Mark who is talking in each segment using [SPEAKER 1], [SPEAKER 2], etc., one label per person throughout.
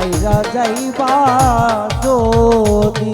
[SPEAKER 1] ছাইরা যাইবা যদি।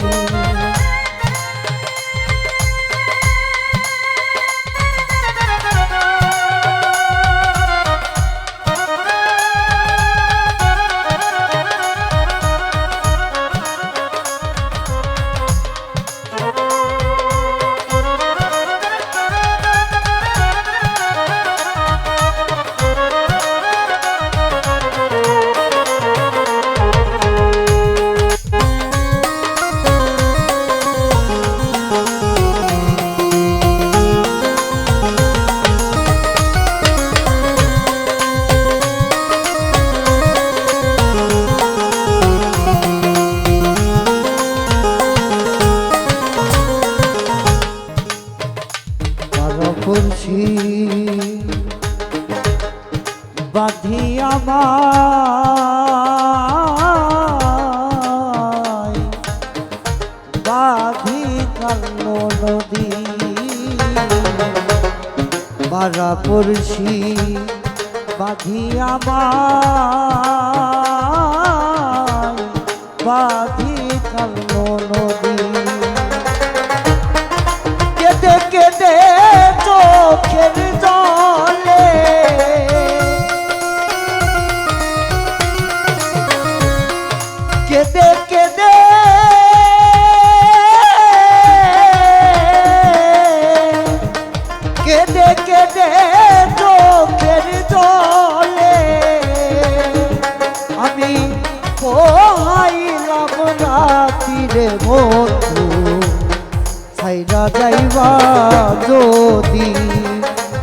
[SPEAKER 1] বাঁধি আমায় বাঁধি কালো নদী বাড়া পড়ছি বাঁধি বাঁধি কেঁদে কেঁদে চোখের জলে? আমি পোহাইলাম রাতিরে বন্ধু ছাইরা যাইবা যদি।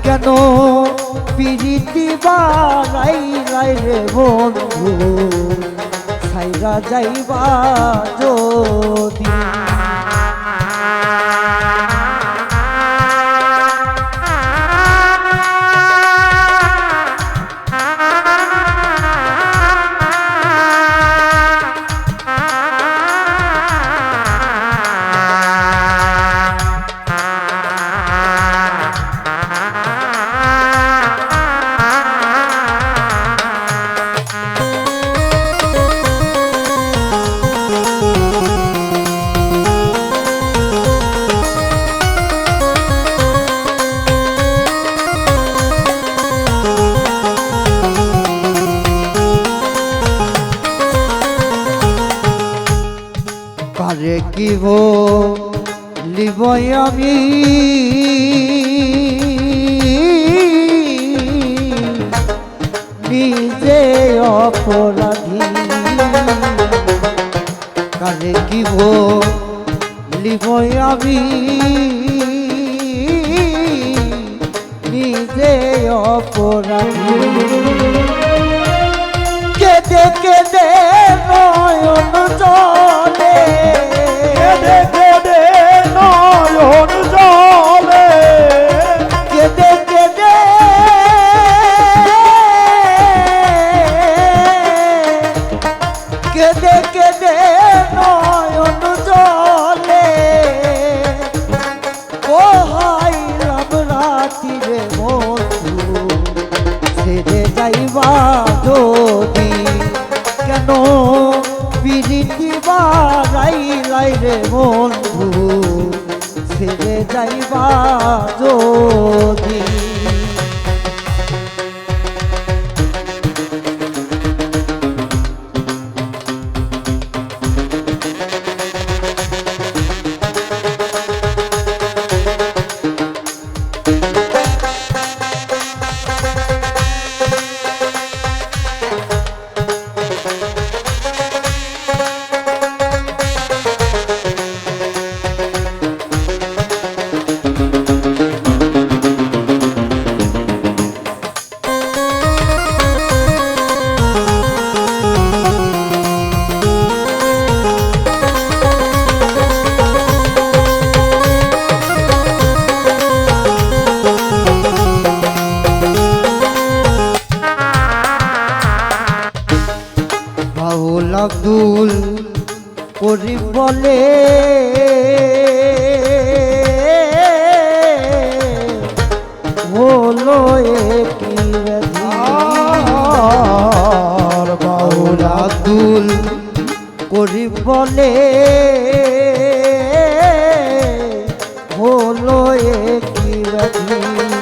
[SPEAKER 1] কেন পিরিতি বাড়াই রে বন্ধু, ছাইরা যাইবা যদি। কারে কি হো লিবই আমি? নিজে অপরাধী। কারে কি হো লিবই আমি? নিজে অপরাধী। কেঁদে কেঁদে নয়ন জলে
[SPEAKER 2] কেঁদে কেঁদে নয়ন জলে।
[SPEAKER 1] কোহাইলাম রাতিরে বন্ধু, ছেড়ে যাইবা যদি। কেন পিরিতি বাড়াই রে বন্ধু, ছেড়ে যাইবা যদি। করি বলে। ব্যাধি
[SPEAKER 2] আর বাউলা
[SPEAKER 1] আব্দুল করি বলে। হলো একই ব্যাধি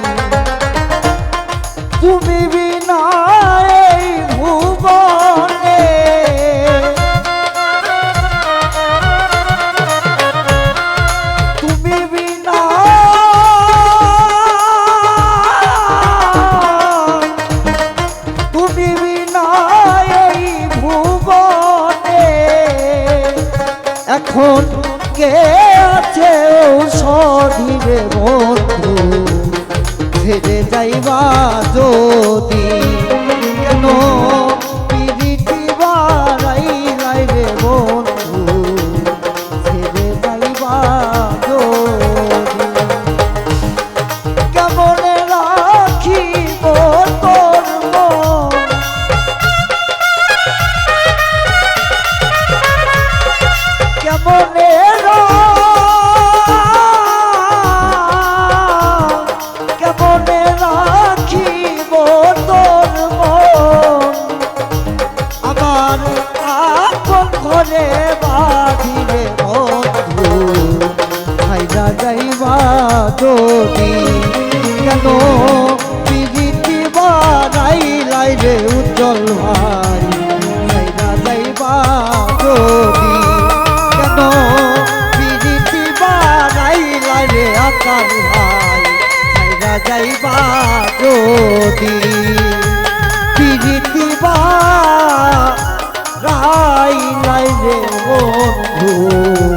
[SPEAKER 1] যাইবা যদি? কেন পিরিতি বাড়াই লাই রে উজ্জ্বল ভাই? খাইরা যাইবা যদি? কেন পিরিতি বাড়াই লাই রে আকার ভাই? যাইবা রে বন্ধু।